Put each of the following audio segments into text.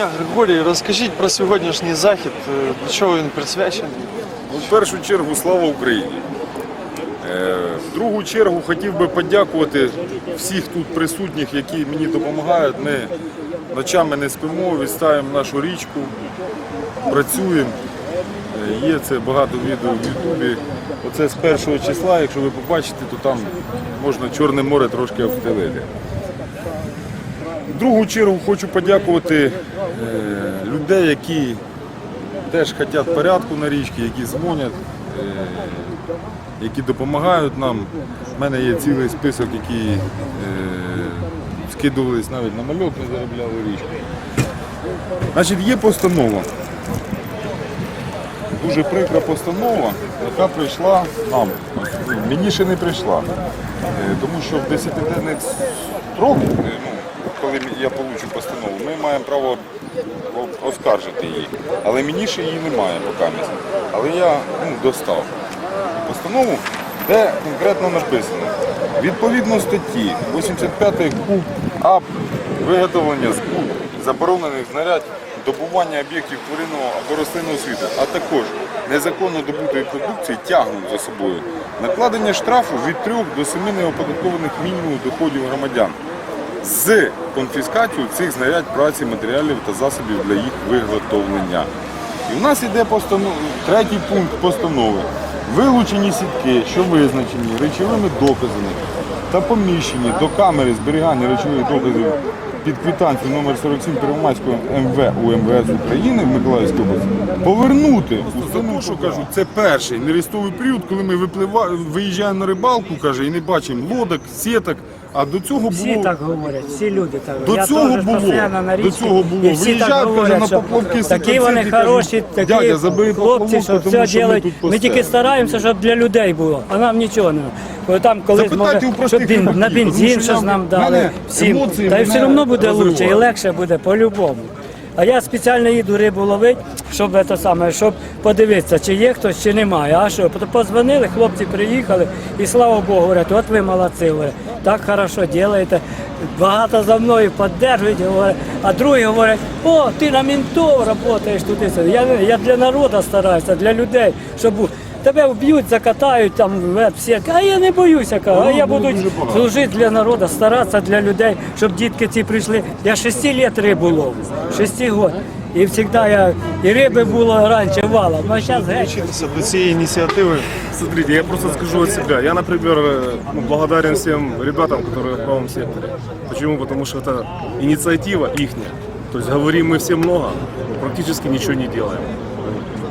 дня, Григорій. Розкажіть про сьогоднішній захід, е, до чого він присвячений. Ну, в першу чергу слава Україні. Е, В другу чергу хотів би подякувати всіх тут присутніх, які мені допомагають. Ми ночами не спимо, відставимо нашу річку, працюємо. Е, Є це багато відео в Ютубі. Оце з першого числа, якщо ви побачите, то там можна Чорне море трошки обстелити. Другу чергу хочу подякувати е, людей, які теж хочуть порядку на річці, які дзвонять, е, які допомагають нам. У мене є цілий список, які е, скидувались навіть на мальок, не заробляли річку. Значить, є постанова. Дуже прикра постанова, яка прийшла нам. Мені ще не прийшла. Тому що в 10-денних строк, ну, коли я получу постанову, ми маємо право оскаржити її. Але мені ще її немає поки. Але я ну, достав постанову, де конкретно написано. Відповідно статті 85 КУП виготовлення з заборонених знарядь, добування об'єктів тваринного або рослинного світу, а також незаконно добутої продукції тягнуть за собою накладення штрафу від 3 до 7 неоподаткованих мінімумів доходів громадян з конфіскацією цих знарядь праці, матеріалів та засобів для їх виготовлення. І в нас йде постанов... третій пункт постанови. Вилучені сітки, що визначені речовими доказами та поміщені до камери зберігання речових доказів під квитанцією номер 47 Первомайського МВ у МВС України в Миколаївській області повернути. Установу, що кажу, це перший нерестовий період, коли ми виплива... виїжджаємо на рибалку, каже, і не бачимо лодок, сіток. А до цього було Всі так говорять, всі люди так До Я цього теж було, постійно на до річці, цього було. І всі так каже, говорять, на що поплавки такі вони хороші, такі «Дядя, забери хлопці, поплавок, що тому все що ми роблять. тут Ми тільки постійно». стараємося, щоб для людей було, а нам нічого не. Коли там колись Запитайте може, у простих щоб бен- на тому бензин що щось нам в дали всім. емоції Та й мене все одно буде лучше і легше буде по-любому. А я спеціально їду рибу ловити, щоб це саме, щоб подивитися, чи є хтось, чи немає. А що? Позвонили, хлопці приїхали, і слава Богу, говорять, от ви молодці, говорять, так хорошо робите. Багато за мною підтримують, говорять, а другі говорять, о, ти на ментов працюєш туди. Я, я для народу стараюся, для людей, щоб бу- тебе вб'ють, закатають там в всі. А я не боюся, кажу, а я буду служити для народу, старатися для людей, щоб дітки ці прийшли. Я 6 років рибу ловлю, 6 років. І завжди я і риби було раніше валом, а зараз геть. Долучитися до цієї ініціативи. Смотрите, я просто скажу от себя. Я, например, э, ну, благодарен всем ребятам, которые в правом секторе. Почему? Потому что это инициатива ихняя. То есть говорим мы все много, но практически ничего не делаем.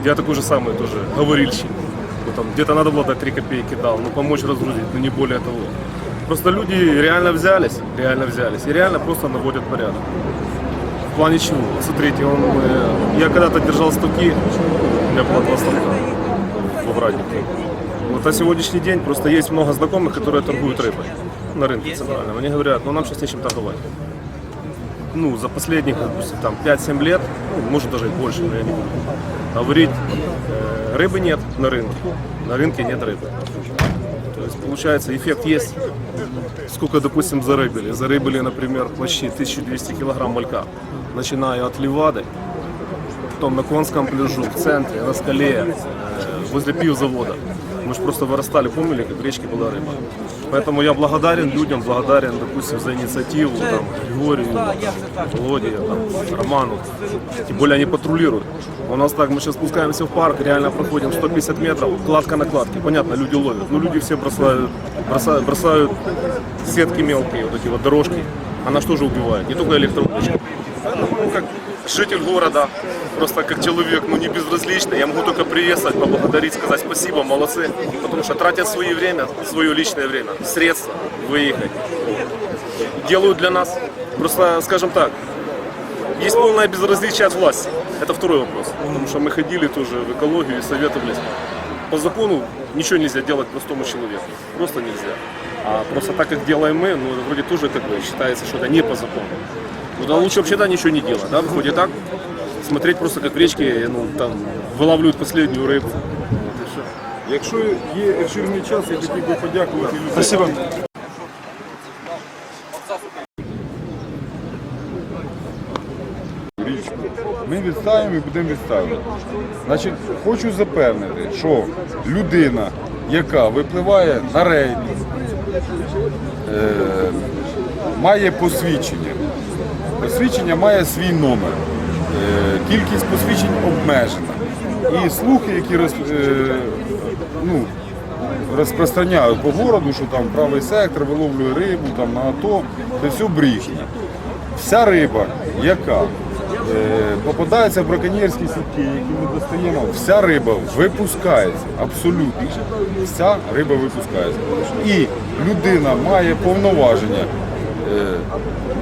Я такой же самый тоже говорильщик. Вот там где-то надо было дать 3 копейки дал, ну помочь разгрузить, но не более того. Просто люди реально взялись, реально взялись и реально просто наводят порядок. В плане чего? Вот Смотрите, он, э, я когда-то держал ставки, у меня было два ставка в Враднике. Вот на сегодняшний день просто есть много знакомых, которые торгуют рыбой на рынке центральном. Они говорят, ну нам сейчас нечем торговать. Ну, за последних, там 5-7 лет, ну, может даже и больше, но я не буду говорить, э, рыбы нет на рынке, на рынке нет рыбы. То есть, получается, эффект есть. Сколько, допустим, зарыбили? Зарыбили, например, почти 1200 килограмм малька, начиная от Левады, потом на Конском пляжу, в центре, на скале, э, возле пивзавода. Мы же просто вырастали, помнили, как в речке была рыба. Поэтому я благодарен людям, благодарен, допустим, за инициативу, там, Григорию, Володе, там, Роману. Тем более они патрулируют. У нас так, мы сейчас спускаемся в парк, реально проходим 150 метров, кладка на кладке. Понятно, люди ловят, но люди все бросают, бросают, бросают сетки мелкие, вот эти вот дорожки. Она что же убивает? Не только электроудочки. Житель города, просто как человек, ну не безразличный, я могу только приветствовать, поблагодарить, сказать спасибо, молодцы, потому что тратят свое время, свое личное время, средства выехать. Делают для нас, просто, скажем так, есть полное безразличие от власти. Это второй вопрос. Потому что мы ходили тоже в экологию и советовались. По закону ничего нельзя делать простому человеку. Просто нельзя. А просто так, как делаем мы, ну, вроде тоже как бы считается, что это не по закону. Ну, да лучше вообще да ничего не делать, да, выходит так. Смотреть просто, как в речке, ну, там, вылавливают последнюю рыбу. Вот и всё. Якщо є ефірний час, я хотів би подякувати людям. Спасибо. річку. Ми відставимо і будемо відставити. Значить, хочу запевнити, що людина, яка випливає на рейд, е, має посвідчення. Посвідчення має свій номер. Е, Кількість посвідчень обмежена. І слухи, які роз, е, ну, розпространяють по городу, що там правий сектор виловлює рибу там, на АТО, це все брехня. Вся риба, яка е, попадається в браконьєрські сітки, які ми достаємо, вся риба випускається. Абсолютно. Вся риба випускається. І людина має повноваження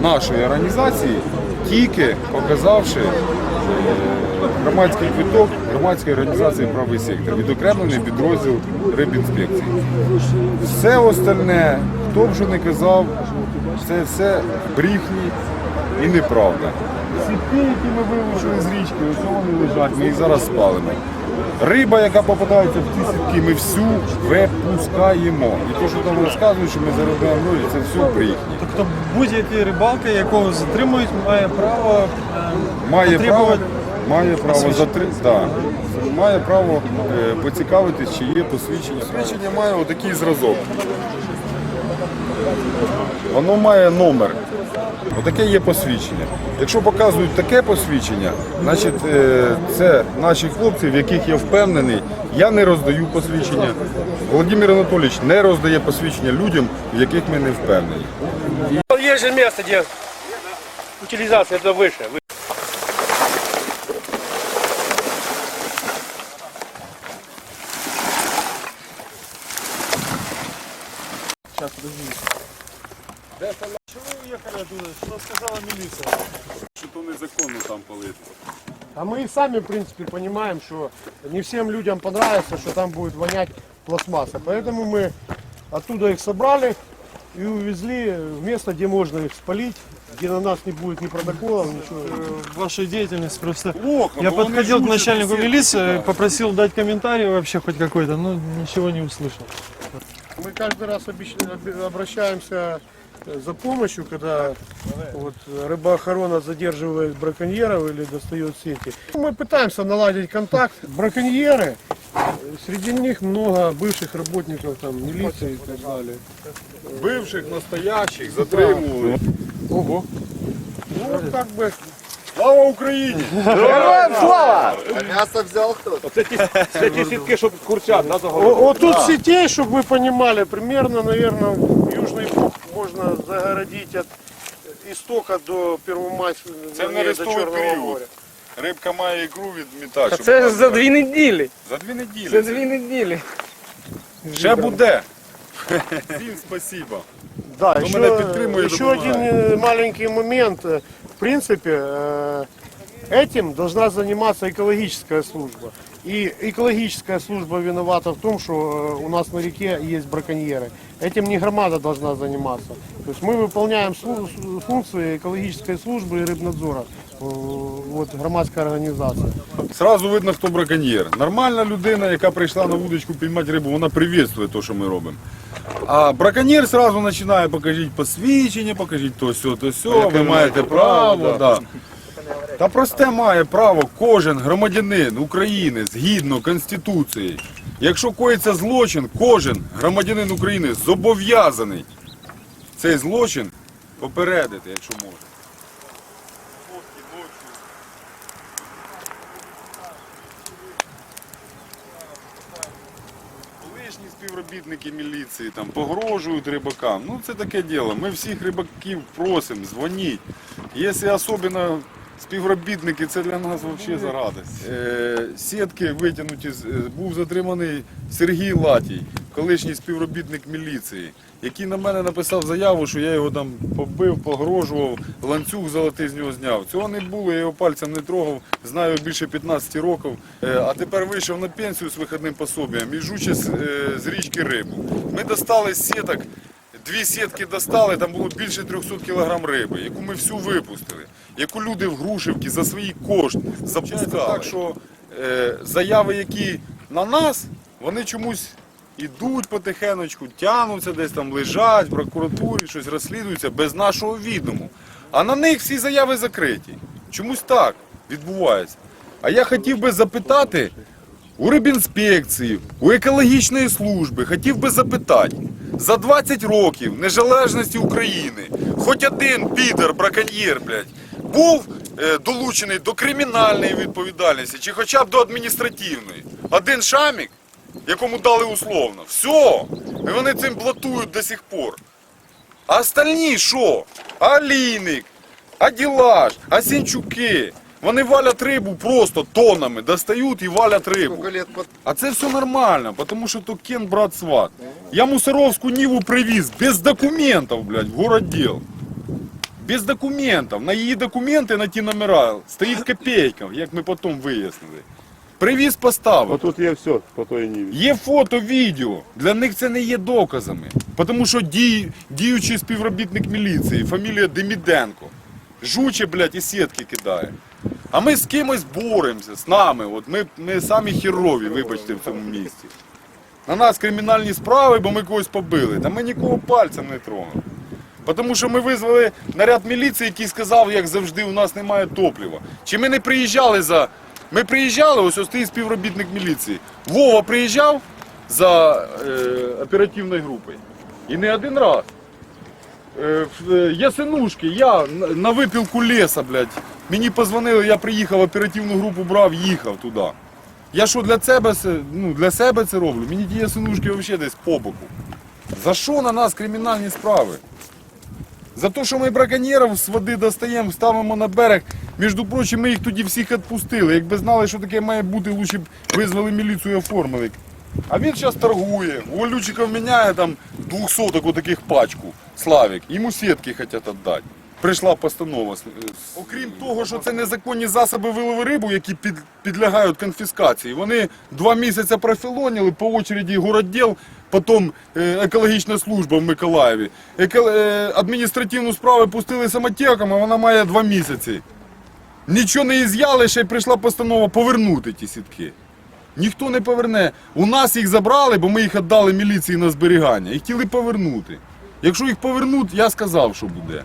нашої організації, тільки показавши е, громадський квиток громадської організації правий сектор, відокремлений підрозділ рибінспекції. Все остальне, хто б що не казав, це все брехні і неправда. Сітки, які ми вилучили з річки, ось вони лежать, ми їх зараз спалимо. Риба, яка попадається в ці сітки, ми всю випускаємо. І те, що там розказують, що ми заробляємо гроші, це все брехні. Тобто будь-який рибалка, якого затримують, має право е, Має право, потребувати має право затри... да. має право е, поцікавитись, чи є посвідчення. Посвідчення має отакий зразок. Воно має номер. Отаке є посвідчення. Якщо показують таке посвідчення, значить е, це наші хлопці, в яких я впевнений, я не роздаю посвідчення. Володимир Анатолійович не роздає посвідчення людям, в яких ми не впевнені. Є ж місце, де Есть же место, где утилизация это выше. Що то незаконно там палити. А мы и сами, в принципе, понимаем, что не всем людям понравится, что там будет вонять пластмасса. Поэтому мы оттуда их собрали и увезли в место, где можно их спалить, где на нас не будет ни протоколов, ничего. вашу деятельность просто. Плохо, Я бо вони подходил к начальнику милиции, попросил дать комментарий вообще хоть какой-то, но ничего не услышал. Мы каждый раз обычно об- обращаемся э, за помощью, когда вот, рыбоохрана задерживает браконьеров или достает сети. Мы пытаемся наладить контакт. Браконьеры, э, среди них много бывших работников там, милиции и так далее. Бивших, настоящих затримували. Ого. Ну, вот как бы Слава Україні! Це ті сітки, щоб курчат, да, О- Вот тут сетей, чтобы вы понимали, примерно, наверное, южный бок можно загородить от истока до Первомайского, Це вернее, до нерестовий Черного період. моря. Рибка має ікру відмітати. щоб Це вона ж за була. дві неділі. За дві неділі. За дві неділі. Ще буде. Всім спасибо. Да, Ну, еще, меня підтримує, еще допомагає. один э, маленький момент. Э, В принципе, э, этим должна заниматься экологическая служба. И экологическая служба виновата в том, что э, у нас на реке есть браконьеры. Этим не громада должна заниматься. То есть мы выполняем слу- с- функции экологической службы и рыбнадзора. Э, Вот громадская организация. Сразу видно, хто браконьєр. Нормальна людина, яка прийшла на вудочку піймати рибу, вона привітствує те, що ми робимо. А браконьєр сразу починає, покажіть посвідчення, покажіть то сьо, то сьо, ви маєте право. Да. Та просте має право кожен громадянин України згідно Конституції. Якщо коїться злочин, кожен громадянин України зобов'язаний цей злочин попередити, якщо може. Колишні співробітники міліції там погрожують рибакам. Ну це таке діло. Ми всіх рибаків просимо, дзвоніть. Якщо особливо співробітники, це для нас взагалі зарадость. Е, сітки витягнуті, е, був затриманий Сергій Латій, колишній співробітник міліції, який на мене написав заяву, що я його там побив, погрожував, ланцюг золотий з нього зняв. Цього не було, я його пальцем не трогав, знаю більше 15 років. Е, А тепер вийшов на пенсію з вихідним пособієм і жуче з, з річки рибу. Ми достали з сіток, дві сітки достали, там було більше 300 кг риби, яку ми всю випустили, яку люди в Грушівці за свої кошти запускали. Так що е, заяви, які на нас, вони чомусь ідуть потихенечку, тягнуться десь там, лежать, в прокуратурі щось розслідується без нашого відому. А на них всі заяви закриті. Чомусь так відбувається. А я хотів би запитати у рибінспекції, у екологічної служби, хотів би запитати, за 20 років незалежності України хоч один підер, браконьєр, блядь, був е, долучений до кримінальної відповідальності чи хоча б до адміністративної. Один шамік, якому дали условно. Все. І вони цим блатують до сих пор. А остальні що? Алійник, Аділаш, Асінчуки. Вони валять рибу просто тоннами, достають і валять рибу. А це все нормально, тому що то Кен брат сват. Я мусоровську Ніву привіз без документів, блядь, в городділ. Без документів. На її документи, на ті номера стоїть копійка, як ми потім вияснили. Привіз поставив. Тут є все по той ніві. Є фото, відео. Для них це не є доказами. Тому що дій, діючий співробітник міліції, фамілія Деміденко, жуче, блядь, і сітки кидає. А ми з кимось боремося, з нами. От ми, ми самі херові, вибачте, в цьому місті. На нас кримінальні справи, бо ми когось побили. Та ми нікого пальцем не тронули. Тому що ми визвали наряд міліції, який сказав, як завжди, у нас немає топлива. Чи ми не приїжджали за. Ми приїжджали, ось ось стоїть співробітник міліції. Вова приїжджав за е, оперативною групою. І не один раз. Е, е, Ясенушки, я на випілку леса, блядь. Мені позвонили, я приїхав, оперативну групу брав, їхав туди. Я що для себе, ну, для себе це роблю? Мені ті ясенушки взагалі десь по боку. За що на нас кримінальні справи? За те, що ми браконьєрів з води достаємо, ставимо на берег. Між прочим, ми їх тоді всіх відпустили. Якби знали, що таке має бути, лучше б визвали міліцію і оформили. А він зараз торгує. У Валючиков міняє там 200 таких пачку. Славік. Йому сітки хочуть віддати. Прийшла постанова. Окрім того, що це незаконні засоби вилову рибу, які під, підлягають конфіскації, вони два місяці профілоніли по очереді городділ, потім е, екологічна служба в Миколаєві. Е, адміністративну справу пустили самотеком, а вона має два місяці. Нічого не із'яли, ще й прийшла постанова повернути ті сітки. Ніхто не поверне. У нас їх забрали, бо ми їх віддали міліції на зберігання і хотіли повернути. Якщо їх повернуть, я сказав, що буде.